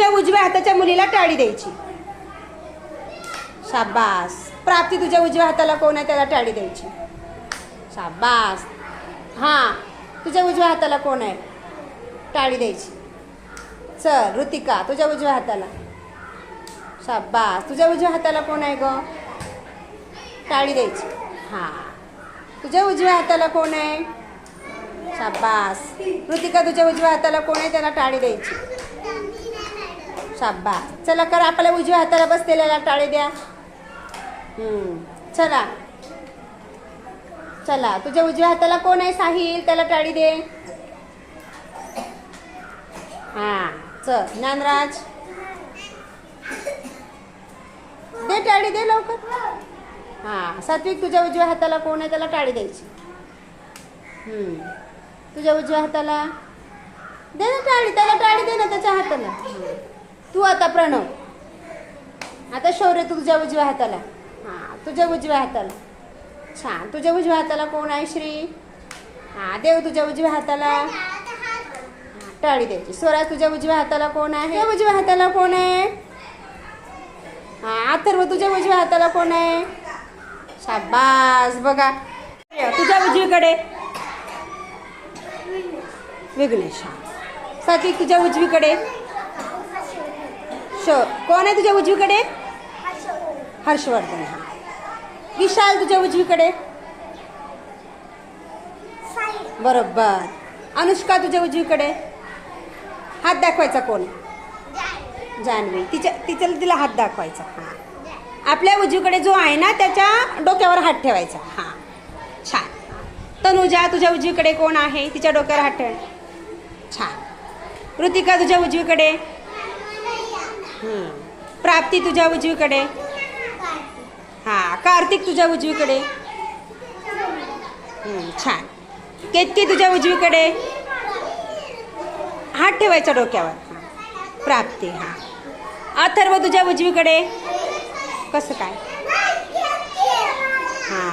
तुझ्या उजव्या हाताच्या मुलीला टाळी द्यायची. शाबास. प्राप्ती तुझ्या उजव्या हाताला कोण आहे त्याला टाळी द्यायची. शाबास. हां तुझ्या उजव्या हाताला कोण आहे? टाळी द्यायची. चल ऋतिका तुझ्या उजव्या हाताला. शाबास. तुझ्या उजव्या हाताला कोण आहे ग? टाळी द्यायची. हां. तुझ्या उजव्या हाताला कोण आहे? शाबास. ऋतिका तुझ्या उजव्या हाताला कोण आहे? त्याला टाळी द्यायची. शाबास चला कर आपल्या उजव्या हाताला बसलेल्याला टाळी द्या. चला. चला तुझ्या उजव्या हाताला कोण आहे साहिल? त्याला टाळी दे. हा चल ज्ञानराज. दे टाळी दे लवकर. हा सात्विक तुझ्या उजव्या हाताला कोण आहे? त्याला टाळी द्यायची. तुझ्या उजव्या हाताला. दे ना टाळी त्याला टाळी दे ना त्याच्या हाताला. तू आता प्रणव. आता शौर्य तुझ्या उजव्या हाताला. हां तुझ्या उजव्या हाताला. छान तुझ्या उजव्या हाताला कोण आहे श्री? हां देव तुझ्या उजव्या हाताला. टाळी द्यायची. स्वराज तुझ्या उजव्या हाताला कोण आहे? उजव्या हाताला कोण आहे? हां अथर्व तुझ्या उजव्या हाताला कोण आहे? शाबास बघा. तुझ्या उजवीकडे. विघ्नेश. सात्विक तुझ्या उजवीकडे. शो. कोण आहे तुझ्या उजवीकडे? हर्षवर्धन. हा विशाल तुझ्या उजवीकडे? बरोबर. अनुष्का तुझ्या उजवीकडे? हात दाखवायचा कोण? जान्हवी. तिच्या तिच्या तिला हात दाखवायचा. हां. आपल्या उजवीकडे जो आहे ना त्याच्या डोक्यावर हात ठेवायचा. हां. छान. तनुजा तुझ्या उजवीकडे कोण आहे? तिच्या डोक्यावर हात ठेवायचा छान. ऋतिका तुझ्या उजवीकडे? प्राप्ती तुझ्या उजवीकडे. हां कार्तिक तुझ्या उजवीकडे. छान. केतकी तुझ्या उजवीकडे. हात ठेवायचा डोक्यावर. हां. प्राप्ती हां. अथर्व तुझ्या उजवीकडे. कसं काय? हां.